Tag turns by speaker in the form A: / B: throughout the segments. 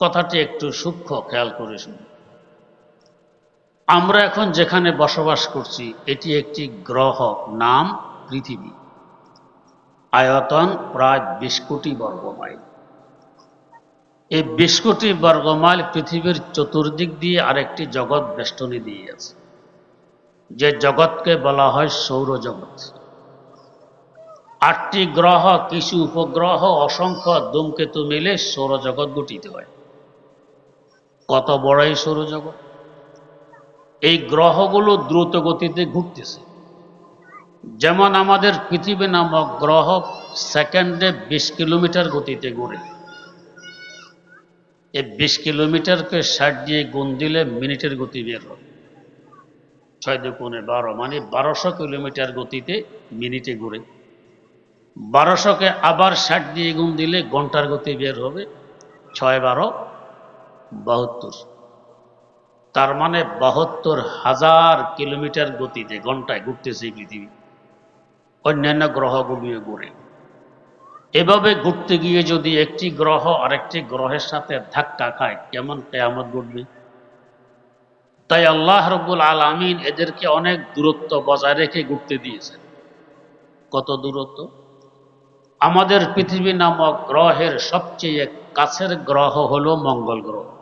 A: কথাটি একটু সূক্ষ্ম খেয়াল করে শুনুন। আমরা এখন যেখানে বসবাস করছি, এটি একটি গ্রহ নাম পৃথিবী। আয়তন প্রায় বিশ কোটি বর্গমাইল। এই বিশ কোটি বর্গমাইল পৃথিবীর চতুর্দিক দিয়ে আরেকটি জগৎ বেষ্টনী দিয়ে আছে। যে জগৎকে বলা হয় সৌরজগৎ। আটটি গ্রহ, কিছু উপগ্রহ, অসংখ্য ধূমকেতু মিলে সৌরজগৎ গঠিত হয়। কত বড় এই সৌরজগৎ। এই গ্রহগুলো দ্রুত গতিতে ঘুরতেছে। যেমন আমাদের পৃথিবী নামক গ্রহ সেকেন্ডে বিশ কিলোমিটার গতিতে ঘুরে। এই বিশ কিলোমিটারকে ষাট দিয়ে গুণ দিলে মিনিটের গতি বের হবে ছয় দুগুণে বারো মানে বারোশো কিলোমিটার গতিতে মিনিটে ঘুরে। বারোশোকে আবার ষাট দিয়ে গুণ দিলে ঘণ্টার গতি বের হবে। ছয় বারো বাহাত্তর। তার মানে বাহাত্তর হাজার কিলোমিটার গতিতে, ঘন্টায় ঘুরতেছে পৃথিবী। অন্যান্য গ্রহগুলিও ঘুরে। এভাবে ঘুরতে গিয়ে যদি একটি গ্রহ আরেকটি গ্রহের সাথে ধাক্কা খায়, কেমন কেয়ামত ঘটবে? তাই আল্লাহ রব্বুল আলমিন এদেরকে অনেক দূরত্ব বজায় রেখে ঘুরতে দিয়েছেন। কত দূরত্ব? আমাদের পৃথিবী নামক গ্রহের সবচেয়ে কাছের গ্রহ হলো মঙ্গল গ্রহ।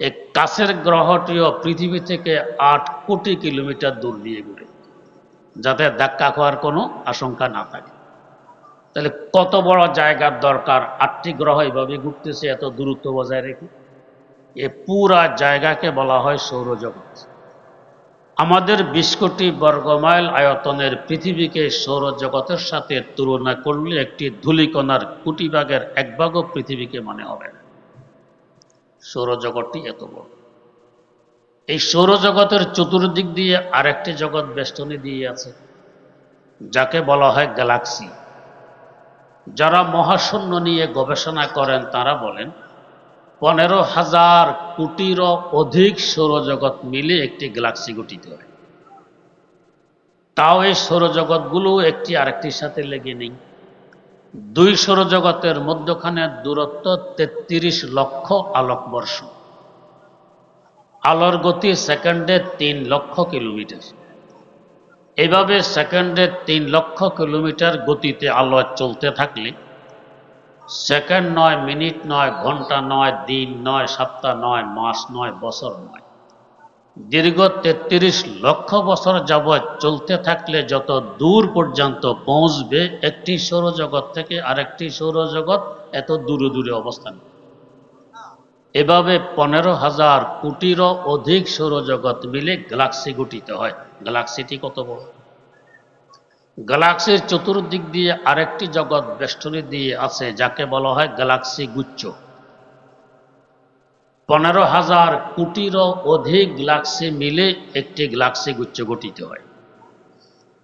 A: এই কাছের গ্রহটিও পৃথিবী থেকে আট কোটি কিলোমিটার দূর দিয়ে ঘুরে, যাতে ধাক্কা খাওয়ার কোনো আশঙ্কা না থাকে। তাহলে কত বড় জায়গার দরকার? আটটি গ্রহ এভাবে ঘুরতেছে, এত দূরত্ব বজায় রেখে? এ পুরা জায়গাকে বলা হয় সৌরজগৎ। আমাদের বিশ কোটি বর্গমাইল আয়তনের পৃথিবীকে সৌরজগতের সাথে তুলনা করলে একটি ধূলিকণার কোটি ভাগের এক ভাগও পৃথিবীকে মনে হবে না। সৌরজগৎটি এত বড়। এই সৌরজগতের চতুর্দিক দিয়ে আরেকটি জগৎ বেষ্টনী দিয়ে আছে, যাকে বলা হয় গ্যালাক্সি। যারা মহাশূন্য নিয়ে গবেষণা করেন, তারা বলেন, পনেরো হাজার কোটিরও অধিক সৌরজগৎ মিলে একটি গ্যালাক্সি গঠিত হয়। তাও এই সৌরজগৎগুলো একটি আরেকটির সাথে লেগে নেই। দুই সৌরজগতের মধ্যখানে দূরত্ব তেত্রিশ লক্ষ আলোকবর্ষ আলোর গতি সেকেন্ডে তিন লক্ষ কিলোমিটার। এভাবে সেকেন্ডে তিন লক্ষ কিলোমিটার গতিতে আলো চলতে থাকলে সেকেন্ড নয়, মিনিট নয়, ঘণ্টা নয়, দিন নয়, সপ্তাহ নয়, মাস নয়, বছর নয়। দীর্ঘ তেত্রিশ লক্ষ বছর যাবৎ চলতে থাকলে যত দূর পর্যন্ত পৌঁছবে, একটি সৌরজগৎ থেকে আরেকটি সৌরজগৎ এত দূরে দূরে অবস্থান। এভাবে পনেরো হাজার কোটিরও অধিক সৌরজগৎ মিলে গ্যালাক্সি গঠিত হয়। গ্যালাক্সিটি কত বড়? গ্যালাক্সির চতুর্দিক দিয়ে আরেকটি জগৎ বেষ্টনী দিয়ে আছে, যাকে বলা হয় গ্যালাক্সি গুচ্ছ। পনেরো হাজার কোটিরও অধিক গ্যালাক্সি মিলে একটি গ্লাক্সি গুচ্ছ গঠিত হয়।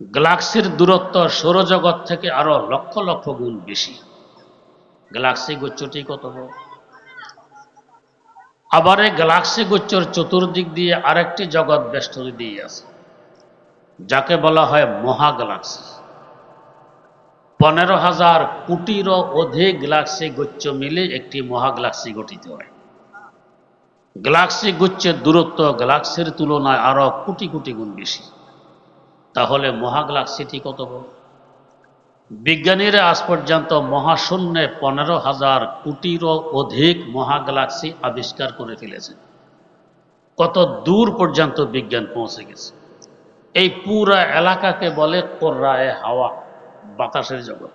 A: গ্লাক্সির দূরত্ব সৌরজগৎ থেকে আরও লক্ষ লক্ষ গুণ বেশি। গ্যালাক্সি গুচ্ছটি কত আবার এই গ্যালাক্সি গুচ্ছর চতুর্দিক দিয়ে আরেকটি জগৎ বেষ্টনী দিয়ে আছে, যাকে বলা হয় মহা গ্যালাক্সি পনেরো হাজার কোটিরও অধিক গ্যালাক্সি গুচ্ছ মিলে একটি মহা গ্যালাক্সি গঠিত হয়। গ্যালাক্সি গুচ্ছের দূরত্ব গ্যালাক্সির তুলনায় আরও কোটি কোটি গুণ বেশি। তাহলে মহা গ্যালাক্সিটি কত বড়? বিজ্ঞানীরা আজ পর্যন্ত মহাশূন্যে পনেরো হাজার কোটিরও অধিক মহা গ্যালাক্সি আবিষ্কার করে ফেলেছে। কত দূর পর্যন্ত বিজ্ঞান পৌঁছে গেছে। এই পুরা এলাকাকে বলে কোর্রায় হাওয়া, বাতাসের জগৎ।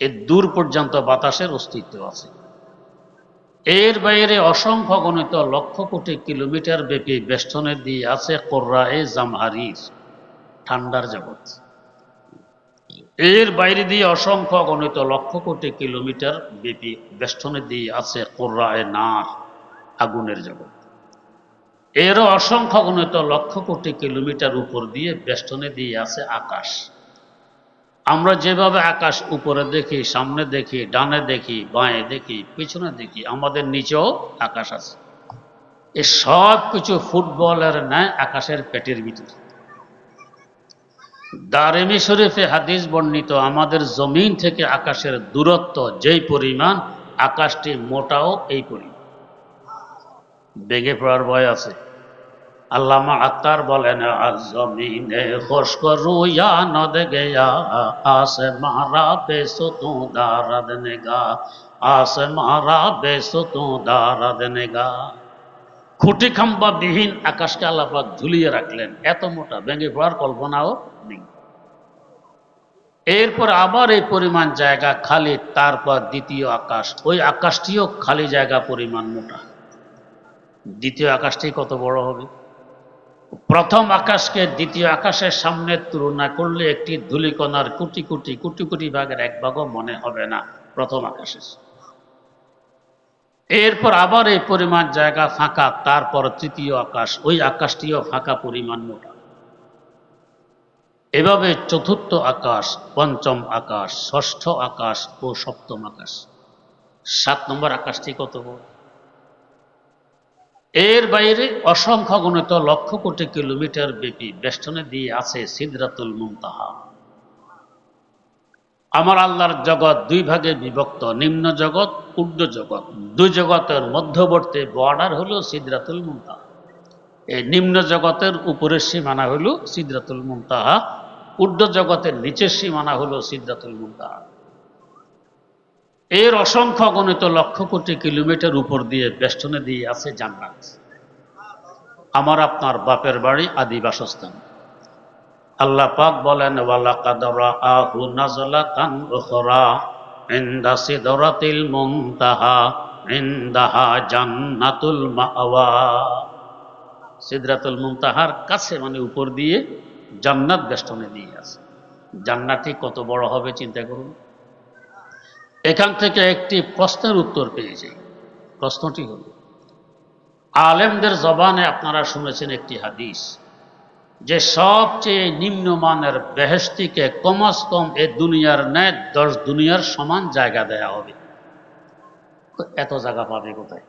A: এর দূর পর্যন্ত বাতাসের অস্তিত্ব আছে। এর বাইরে অসংখ্য গণিত লক্ষ কোটি কিলোমিটার ব্যাপী বেষ্টনের দিয়ে আছে কোর্রায়ে জামহারির ঠান্ডার জগৎ এর বাইরে দিয়ে অসংখ্য গণিত লক্ষ কোটি কিলোমিটার ব্যাপী বেষ্টনে দিয়ে আছে কোর্রায় না আগুনের জগৎ এরও অসংখ্য গণিত লক্ষ কোটি কিলোমিটার উপর দিয়ে বেষ্টনে দিয়ে আছে আকাশ। আমরা যেভাবে আকাশ উপরে দেখি, সামনে দেখি, ডানে দেখি, বাঁয়ে দেখি, পিছনে দেখি, আমাদের নিচেও আকাশ আছে। এ সব কিছু ফুটবলের ন্যায় আকাশের পেটের ভিতরে। দারেমি শরীফে হাদিস বর্ণিত, আমাদের জমিন থেকে আকাশের দূরত্ব যেই পরিমাণ, আকাশটি মোটাও এই পরিমাণ। বেগে পড়ার ভয় আছে। আল্লামা আক্তার বলেন জমিনে খোশ করু ইয়া নদ গয়া আস মারা বেসো তু দারাদ নেগা, আস মারা বেসো তু দারাদ নেগা। খুঁটি খাম্বা বিহীন আকাশকে আল্লাপাক ঝুলিয়ে রাখলেন। এত মোটা, ভেঙে পড়ার কল্পনাও নেই। এরপর আবার এই পরিমাণ জায়গা খালি, তারপর দ্বিতীয় আকাশ। ওই আকাশটিও খালি জায়গা পরিমাণ মোটা। দ্বিতীয় আকাশটি কত বড় হবে? প্রথম আকাশকে দ্বিতীয় আকাশের সামনে তুলনা করলে একটি ধুলিকণার কোটি কোটি কোটি কোটি ভাগের এক ভাগও মনে হবে না, প্রথম আকাশের এরপর আবার এই পরিমাণ জায়গা ফাঁকা, তারপর তৃতীয় আকাশ, ওই আকাশটিও ফাঁকা পরিমাণ মোটা। এভাবে চতুর্থ আকাশ, পঞ্চম আকাশ, ষষ্ঠ আকাশ ও সপ্তম আকাশ। সাত নম্বর আকাশটি কত বড়? এর বাইরে অসংখ্য গণিত লক্ষ কোটি কিলোমিটার ব্যাপী বেষ্টনে দিয়ে আছে সিদরাতুল মুমতাহা আমার আল্লাহর জগৎ দুই ভাগে বিভক্ত, নিম্ন জগৎ, ঊর্ধ্ব জগৎ। দুই জগতের মধ্যবর্তী বর্ডার হল সিদরাতুল মুমতাহা এই নিম্ন জগতের উপরের সীমানা হল সিদরাতুল মুমতাহা ঊর্ধ্ব জগতের নিচের সীমানা হল সিদরাতুল মুমতাহা এর অসংখ্য গণিত লক্ষ কোটি কিলোমিটার উপর দিয়ে বেষ্টনে দিয়ে আছে জান্নাত। আমার আপনার বাপের বাড়ি আদি বাসস্থান। আল্লাহ পাক বলেন ওয়ালা কাদরা আহু জান্নাতুল সিদরাতুল কাছে মানে উপর দিয়ে জান্নাত বেষ্টনে দিয়ে আছে। জান্নাতটি কত বড় হবে চিন্তা করুন। এখান থেকে একটি প্রশ্নের উত্তর পেয়ে যাই। প্রশ্নটি হল, আলেমদের জবানে আপনারা শুনেছেন একটি হাদিস যে সবচেয়ে নিম্নমানের বেহেস্তিকে কমাস কম এ দুনিয়ার ন্যায় দশ দুনিয়ার সমান জায়গা দেয়া হবে। এত জায়গা পাবে কোথায়?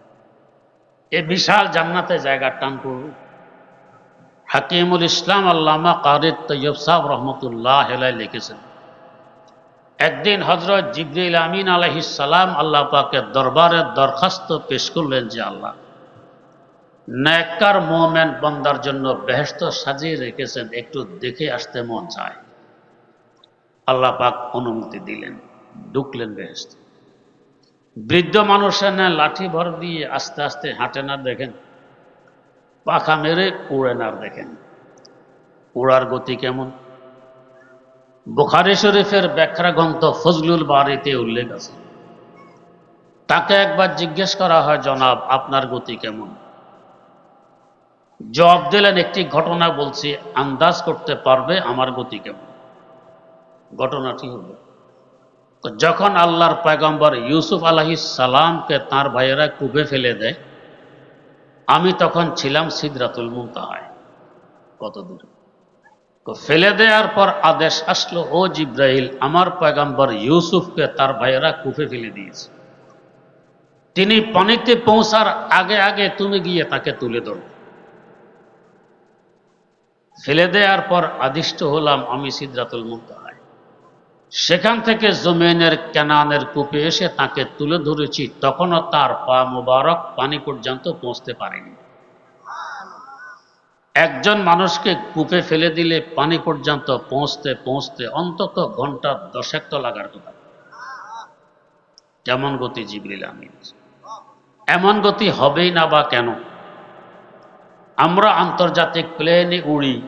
A: এ বিশাল জান্নাতে জায়গা টান করবে হাকিমুল ইসলাম আল্লামা কারিদ তৈয়ব সাহ রহমতুল্লাহ হেলায় লিখেছেন একদিন হজরত জিবরিল আমিন আলহিসাল্লাম আল্লাহ পাকের দরবারে দরখাস্ত পেশ করলেন যে আল্লাহ ন্যাক্কার মোমেন্ট বন্দার জন্য বেহেস্ত সাজিয়ে রেখেছেন, একটু দেখে আসতে মন চায়। আল্লাহ পাক অনুমতি দিলেন, ঢুকলেন বেহেস্ত বৃদ্ধ মানুষের না লাঠি ভর দিয়ে আস্তে আস্তে হাঁটে না দেখেন, পাখা মেরে উড়ে না দেখেন, উড়ার গতি কেমন? বুখারি শরীফের ব্যাখ্যা গ্রন্থ ফজলুল বাড়িতে উল্লেখ আছে। তাকে একবার জিজ্ঞেস করা হয়, জনাব, আপনার গতি কেমন? জবাব দিলেন, একটি ঘটনা বলছি, আন্দাজ করতে পারবে আমার গতি কেমন? ঘটনাটি হলো, যখন আল্লাহর পয়গম্বর ইউসুফ আলহি সালামকে তার ভাইয়েরা কুবে ফেলে দেয়, আমি তখন ছিলাম সিদরাতুল মুমতাহায় কত দূরে? ফেলে দেওয়ার পর আদেশ আসলো, ও জিব্রাহিল আমার পয়গাম্বর ইউসুফকে তার ভাইয়েরা কুফে ফেলে দিয়েছে। তিনি পানিতে পৌঁছার আগে আগে তুমি গিয়ে তাকে তুলে ধরো। ফেলে দেওয়ার পর আদিষ্ট হলাম আমি সিদ্রাতুল মুক্তাহায় সেখান থেকে জমিনের কেনানের কূপে এসে তাকে তুলে ধরেছি, তখনও তার পা মুবারক পানি পর্যন্ত পৌঁছতে পারেনি। একজন মানুষকে কূপে ফেলে দিলে পানি পর্যন্ত পৌঁছতে পৌঁছতে অন্তত ঘণ্টা দশেক তো লাগার কথা। কেমন গতি জিবরিল আমিন। এমন গতি হবেই না বা কেন? আমরা আন্তর্জাতিক প্লেনে উড়ি,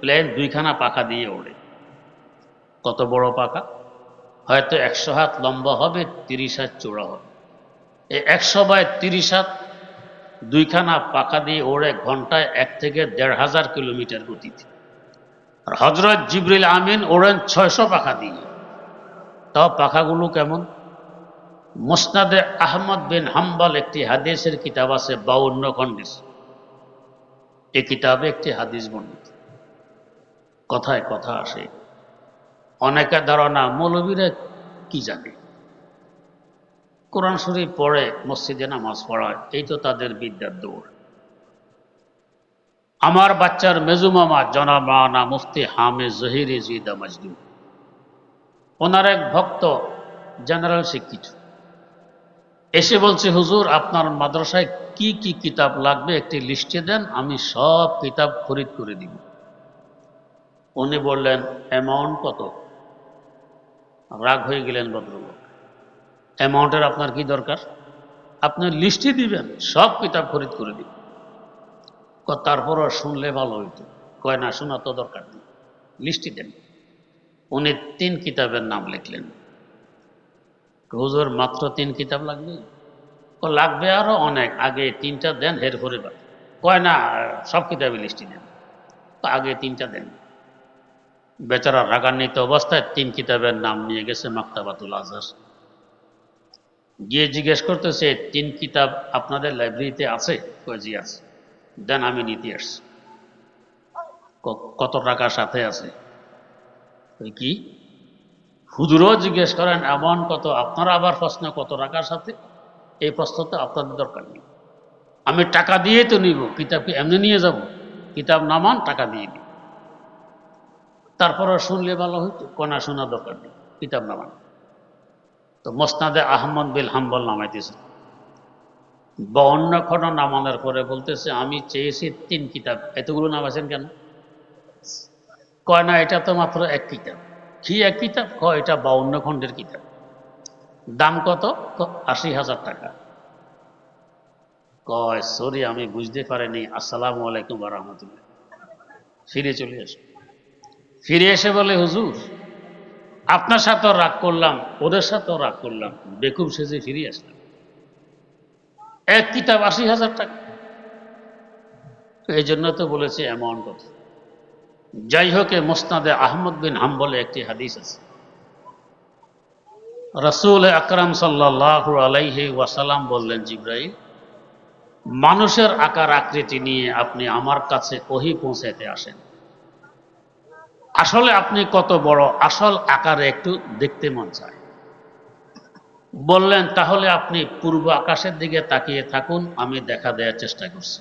A: প্লেন দুইখানা পাখা দিয়ে ওড়ে। কত বড় পাখা? হয়তো একশো হাত লম্বা হবে, তিরিশ হাত চূড়া হবে। এই একশো বাই তিরিশ হাত দুইখানা পাখা দিয়ে ওড়ে ঘন্টায় এক থেকে দেড় হাজার কিলোমিটার গতিতে। আর হজরত জিবরিল আমিন ওড়েন ছয়শো পাখা দিয়ে। তাও পাখাগুলো কেমন? মোসনাদে আহমদ বিন হাম্বাল একটি হাদিসের কিতাব আছে, বাউন্ন খন্ডিস এ কিতাবে একটি হাদিস বর্ণিত। কথায় কথা আসে। অনেকের ধারণা, মৌলবীরা কি জানে? কোরআন শরীফ পড়ে, মসজিদে নামাজ পড়ায়, এই তো তাদের বিদ্যার দৌড়। আমার বাচ্চার মেজু মামা, জনাব মুফতি হামে জহিরি জিদা মজদু ওনার এক ভক্ত জেনারেল শিক্ষিত। এসে বলছে, হুজুর, আপনার মাদ্রাসায় কি কি কিতাব লাগবে? একটি লিস্টে দেন, আমি সব কিতাব খরিদ করে দিব। উনি বললেন, অ্যামাউন্ট কত? রাগ হয়ে গেলেন ভদ্রলোক। অ্যামাউন্টের আপনার কি দরকার? আপনি লিস্টে দিবেন, সব কিতাব খরিদ করে দিবেন। তারপরও শুনলে ভালো হইতো। কয়, না শোনা তো দরকার নেই। লিস্টে দেন। উনি তিন কিতাবের নাম লিখলেন। হুজুর, মাত্র তিন কিতাব লাগবে? ও লাগবে আরও অনেক। আগে তিনটা দেন, হের করে বা কয়, না, সব কিতাবে লিস্টে দেন। তো আগে তিনটা দেন। বেচারা রাগান্বিত অবস্থায় তিন কিতাবের নাম নিয়ে গেছে মাক্তাবাতুল আজহার। গিয়ে জিজ্ঞেস করতেছে, তিন কিতাব আপনাদের লাইব্রেরিতে আছে? কয়, জি, আছে। দেন আমি নিতে আসছি। কত টাকা সাথে আছে? কি? হুজুরও জিজ্ঞেস করেন, এমন কত, আপনারা আবার প্রশ্ন, কত টাকার সাথে? এই প্রশ্ন তো আপনাদের দরকার নেই। আমি টাকা দিয়ে তো নিব, কিতাব কি এমনি নিয়ে যাব? কিতাব নামান টাকা দিয়ে নিব। তারপরে শুনলে ভালো হইতো, কোনা শোনা দরকার নেই, কিতাব নামান তো মোসনাদে আহমদ বিল হাম্বল নামাইতেছে। বাউন্ন খণ্ড নামানোর পরে বলতেছে, আমি চেয়েছি তিন কিতাব। এতগুলো নামাইছেন কেন? কয়, না, এটা তো মাত্র এক কিতাব। কি এক কিতাব? ক এটা বাউন্ন খণ্ডের কিতাব। দাম কত? আশি হাজার টাকা। কয়, সরি, আমি বুঝতে পারিনি। আসসালামু আলাইকুম রহমতুল্লাহ। ফিরে চলে আসে। ফিরে এসে বলে, হুজুর আপনার সাথেও রাগ করলাম, ওদের সাথেও রাগ করলাম। বেকুব সেজে ফিরে আসলাম। এক কিতাব আশি হাজার টাকা। এই জন্য তো বলেছে অ্যামাউন্ট কত যাই হোক মোস্তাদে আহমদ বিন হাম্বলে একটি হাদিস আছে। রসুল আকরাম সাল্লাহ আলাইহি ওয়াসালাম বললেন, জিব্রাইল, মানুষের আকার আকৃতি নিয়ে আপনি আমার কাছে ওহি পৌঁছাইতে আসেন। আসলে আপনি কত বড় আসল আকারে একটু দেখতে মন চায়। বললেন, তাহলে আপনি পূর্ব আকাশের দিকে তাকিয়ে থাকুন, আমি দেখা দেওয়ার চেষ্টা করছি।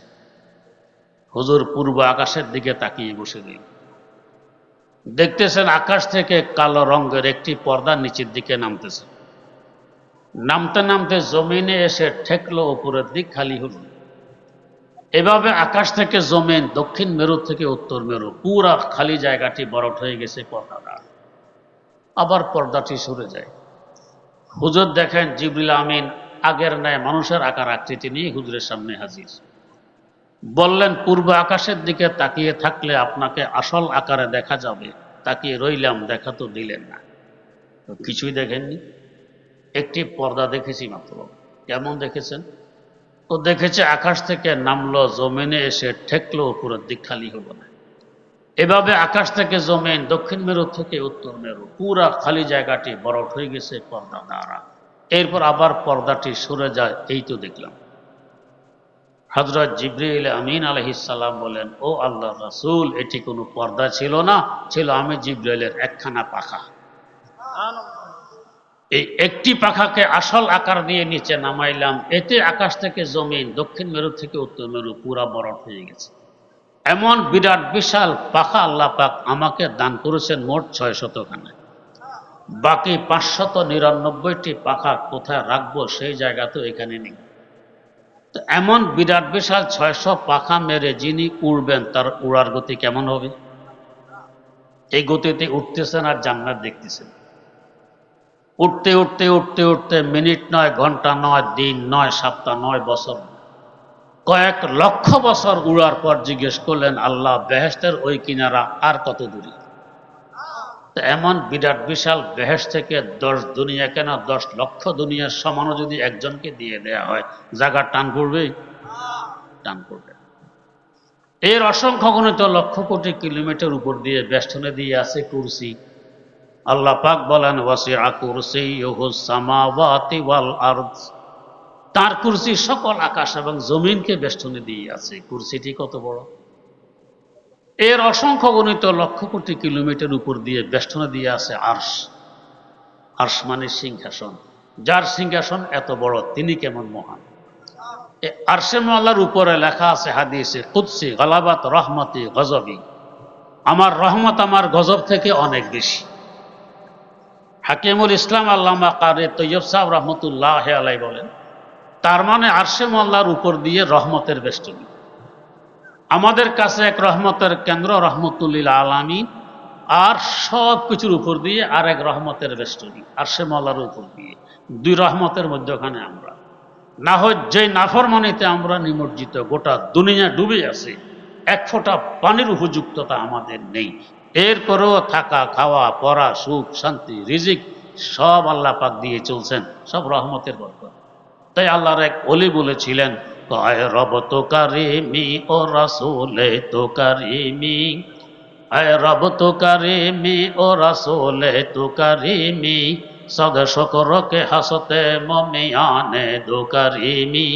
A: হুজুর পূর্ব আকাশের দিকে তাকিয়ে বসে দিল দেখতেছেন আকাশ থেকে কালো রঙের একটি পর্দা নিচের দিকে নামতেছে। নামতে নামতে জমিনে এসে ঠেকলো উপরের দিক, খালি হল। এভাবে আকাশ থেকে জমেন, দক্ষিণ মেরু থেকে উত্তর মেরু পুরা খালি জায়গাটি বরফ হয়ে গেছে পর্দাটা আবার পর্দাটি সরে যায়। হুজুর দেখেন, জিবরিল আমিন আগের ন্যায় মানুষের আকার আকৃতি নিয়ে হুজুরের সামনে হাজির। বললেন, পূর্ব আকাশের দিকে তাকিয়ে থাকলে আপনাকে আসল আকারে দেখা যাবে, তাকিয়ে রইলাম, দেখা তো দিলেন না। কিছুই দেখেননি। একটি পর্দা দেখেছি মাত্র। কেমন দেখেছেন? ও দেখেছে আকাশ থেকে নামলো, জমিনে এসে ঠেকলো উপরের দিক খালি হলো না। এভাবে আকাশ থেকে জমিন দক্ষিণ মেরু থেকে উত্তর মেরু, পুরা খালি জায়গাটি বরফ হয়ে গেছে পর্দা দ্বারা। এরপর আবার পর্দাটি সরে যায়, এই তো দেখলাম। হজরত জিব্রিল আমিন আলহিসাল্লাম বলেন, ও আল্লাহ রাসুল, এটি কোনো পর্দা ছিল না, ছিল আমি জিব্রাইলের একখানা পাখা। এই একটি পাখাকে আসল আকার দিয়ে নিচে নামাইলাম, এতে আকাশ থেকে জমিন, দক্ষিণ মেরু থেকে উত্তর মেরু পুরা বরফ হয়ে গেছে। এমন বিরাট, বিশাল পাখা আল্লাহ পাক আমাকে দান করেছেন মোট ছয় শতখানে। বাকি পাঁচশত নিরানব্বইটি পাখা কোথায় রাখব সেই জায়গা তো এখানে নেই। তো এমন বিরাট, বিশাল ছয়শো পাখা মেরে যিনি উড়বেন, তার উড়ার গতি কেমন হবে? এই গতিতে উঠতেছেন আর জান্নাত দেখতেছেন। উঠতে উঠতে উঠতে উঠতে মিনিট নয়, ঘণ্টা নয়, দিন নয়, সপ্তাহ নয়, বছর কয়েক লক্ষ বছর উড়ার পর জিজ্ঞেস করলেন, আল্লাহ বেহেস্তের ওই কিনারা আর কত দূরে? এমন বিরাট বিশাল বেহেস থেকে দশ দুনিয়া কেন, দশ লক্ষ দুনিয়ার সমানও যদি একজনকে দিয়ে দেয়া হয় জায়গা টান করবে টান করবে এর অসংখ্য গণিত লক্ষ কোটি কিলোমিটার উপর দিয়ে, বেষ্টনে দিয়ে আছে কুরসি। আল্লাহ পাক বলেন তার কুরসি সকল আকাশ এবং জমিনকে বেষ্টনে দিয়ে আছে। কুরসিটি কত বড়? এর অসংখ্য গণিত লক্ষ কোটি কিলোমিটার উপর দিয়ে বেষ্টনে দিয়ে আছে আর্শ। আর্শ মানে সিংহাসন। যার সিংহাসন এত বড়, তিনি কেমন মহান? আরশে উপরে লেখা আছে হাদিসে কুৎসি গালাবাত রহমতি গজবি। আমার রহমত আমার গজব থেকে অনেক বেশি। হাকিমুল ইসলাম আল্লামা কারে তৈয়ব সাহেব রহমতুল্লাহ আলাই বলেন, তার মানে আরশে মোল্লার উপর দিয়ে রহমতের বেষ্টনী। আমাদের কাছে এক রহমতের কেন্দ্র রহমতুল্লিল আলামী আর সব কিছুর উপর দিয়ে আর এক রহমতের বেষ্টনী, আরশে মোল্লার উপর দিয়ে। দুই রহমতের মধ্যখানে আমরা। না হয় যে নাফরমানিতে আমরা নিমজ্জিত, গোটা দুনিয়া ডুবে আছে, এক ফোঁটা পানির উপযুক্ততা আমাদের নেই। এরপরেও থাকা, খাওয়া, পড়া, সুখ, শান্তি, রিজিক সব আল্লাহ পাক দিয়ে চলছেন, সব রহমতের বরকত। তাই আল্লাহর এক অলি বলেছিলেন, কয় রব তো কারিমি, ও রাসুলে তো কারিমি, আয় রব তো কারিমি, ও রাসুলে তো কারিমি সদ শকরকে হাসতে মমিয়ানে দো কারিমি।